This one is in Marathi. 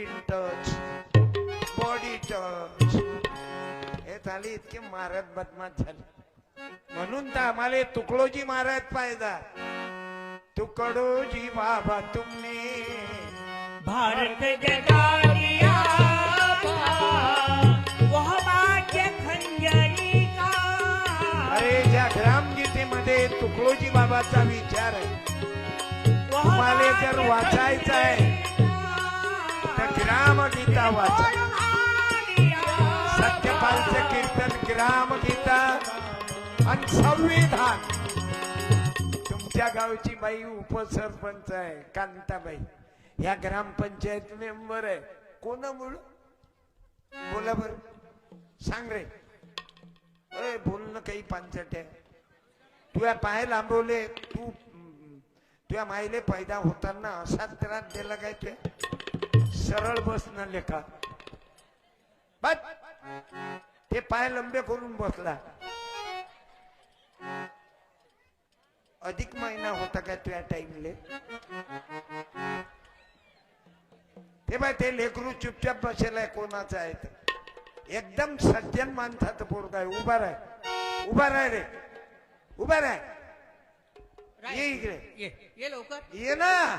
स्क्रीन टच बॉडी टच हे झाले इतके महाराज बदमाश झाले. म्हणून तर आम्हाला तुकडोजी महाराज पाहिजे. तुकडोजी बाबा तुमने भारत अरे ज्या ग्रामगीतेमध्ये तुकडोजी बाबाचा विचार आहे तुम्हाला जर वाचायचं आहे ग्राम गीता ग्रामगीता वाचा. का. सत्यपालचं कीर्तन ग्रामगीता आणि संविधान. तुमच्या गावची बाई उपसरपंच आहे कांताबाई. या ग्रामपंचायत मेंबर आहे. कोणामुळं? बोला बर. सांग रे. अरे बोल ना काही पांचट आहे तुझ्या पाय लांबवले तू तुझ्या माईले पैदा होताना असा त्रास दिला काय ते सरळ बसणं लेखा. बस. ते पाय लंबे करून बसला. अधिक महिना होता का तुझ्या टाइमले ते बाय ते लेकरू चुपचाप बसेलाय कोणाचं आहे ते. एकदम सज्जन माणसाचं पोरग आहे उभा राह. उभा राह रे. उभा राह. ये इकडे. ये. ये लवकर. ये ना.